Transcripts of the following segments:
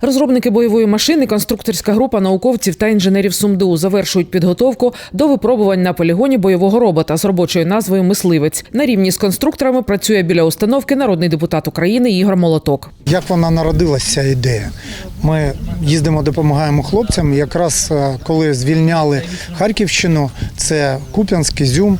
Розробники бойової машини, конструкторська група науковців та інженерів СумДУ завершують підготовку до випробувань на полігоні бойового робота з робочою назвою Мисливець. На рівні з конструкторами працює біля установки народний депутат України Ігор Молоток. Як вона народилася ця ідея? Ми їздимо, допомагаємо хлопцям. Якраз е, коли звільняли Харківщину, це Куп'янськ, Ізюм.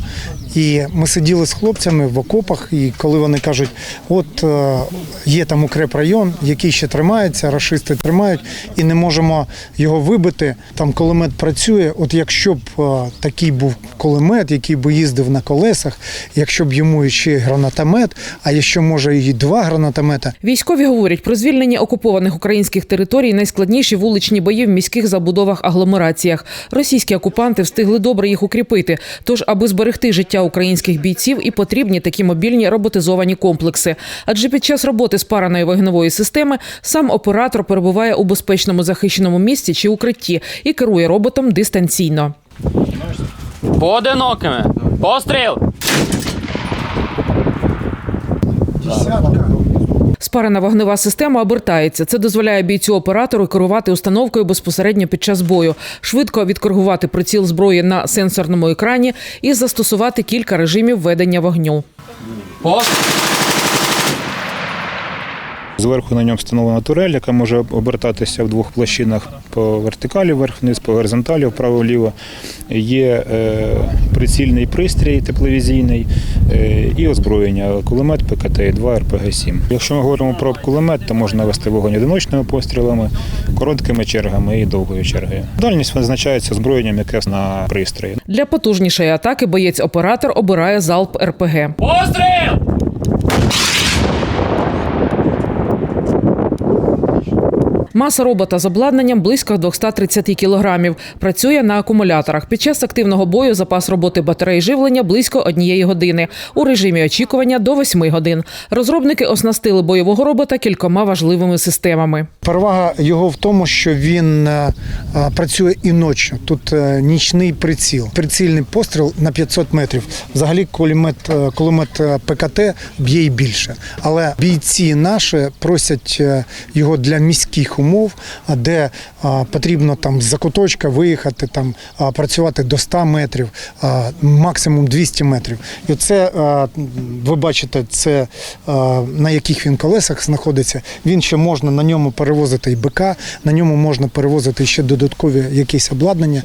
І ми сиділи з хлопцями в окопах, і коли вони кажуть, от е, є там укрепрайон, який ще тримається, рашисти тримають, і не можемо його вибити. Там кулемет працює. От якщо б е, такий був кулемет, який би їздив на колесах, якщо б йому ще гранатомет, а якщо може і два гранатомета, Військові говорять про звільнення окупованих українських територій найскладніші вуличні бої в міських забудовах агломераціях. Російські окупанти встигли добре їх укріпити. Тож, аби зберегти життя українських бійців, і потрібні такі мобільні роботизовані комплекси. Адже під час роботи з параної вогневої системи сам оператор перебуває у безпечному захищеному місці чи укритті і керує роботом дистанційно. Поодинокими. Постріл! Спарена вогнева система обертається. Це дозволяє бійцю оператору керувати установкою безпосередньо під час бою, швидко відкоригувати приціл зброї на сенсорному екрані і застосувати кілька режимів ведення вогню. Зверху на ньому встановлена турель, яка може обертатися в двох площинах по вертикалі вверх-вниз, по горизонталі вправо-вліво. Є е, прицільний пристрій тепловізійний е, і озброєння кулемет ПКТ 2 РПГ-7. Якщо ми говоримо про кулемет, то можна вести вогонь одиночними пострілами, короткими чергами і довгою чергою. Дальність визначається озброєнням, яке на пристрої. Для потужнішої атаки боєць-оператор обирає залп РПГ. Постріл! Маса робота з обладнанням близько 230 кілограмів. Працює на акумуляторах. Під час активного бою запас роботи батареї живлення близько однієї години. У режимі очікування до 8 годин. Розробники оснастили бойового робота кількома важливими системами. Перевага його в тому, що він е, е, працює і ночі. Тут е, нічний приціл, прицільний постріл на 500 метрів. Взагалі кулемет, кулемет ПКТ б'є й більше. Але бійці наші просять його для міських умов, де потрібно там з закуточка виїхати, там працювати до 100 метрів, максимум 200 метрів. І це ви бачите, це на яких він колесах знаходиться. Він ще можна на ньому перевозити і БК, на ньому можна перевозити ще додаткові якісь обладнання.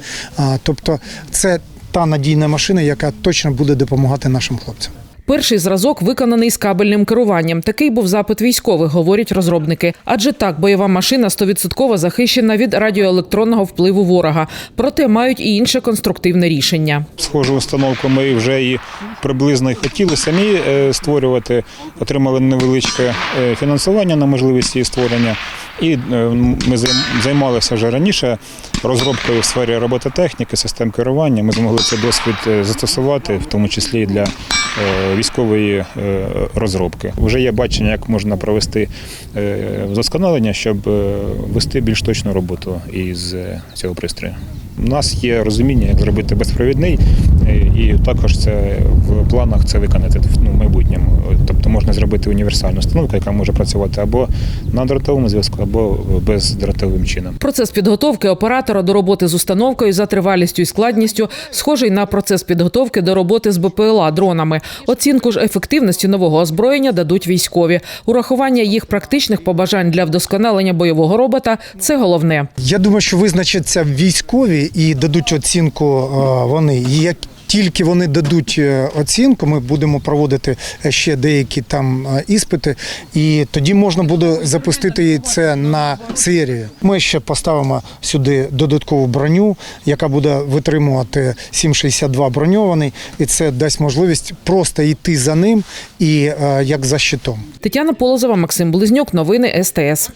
Тобто, це та надійна машина, яка точно буде допомагати нашим хлопцям. Перший зразок виконаний з кабельним керуванням. Такий був запит військових, говорять розробники. Адже так, бойова машина 100% захищена від радіоелектронного впливу ворога. Проте мають і інше конструктивне рішення. Схожу установку ми вже і приблизно і хотіли самі е, створювати, отримали невеличке е, фінансування на можливість її створення. І е, ми займалися вже раніше розробкою в сфері робототехніки, систем керування. Ми змогли цей досвід застосувати, в тому числі і для військової е, розробки. Вже є бачення, як можна провести е, вдосконалення, щоб е, вести більш точну роботу із е, цього пристрою. У нас є розуміння, як зробити безпровідний, е, і також це в планах це виконати ну, в майбутньому. Тобто можна зробити універсальну установку, яка може працювати або на дротовому зв'язку, або бездротовим чином. Процес підготовки оператора до роботи з установкою за тривалістю і складністю схожий на процес підготовки до роботи з БПЛА дронами. Оцінку ж ефективності нового озброєння дадуть військові. Урахування їх практичних побажань для вдосконалення бойового робота це головне. Я думаю, що визначаться військові і дадуть оцінку е, вони. Як тільки вони дадуть е, оцінку, ми будемо проводити ще деякі там е, іспити, і тоді можна буде запустити це на серію. Ми ще поставимо сюди додаткову броню, яка буде витримувати 7,62 броньований, і це дасть можливість просто йти за ним і е, як за щитом. Тетяна Полозова, Максим Близнюк. Новини СТС.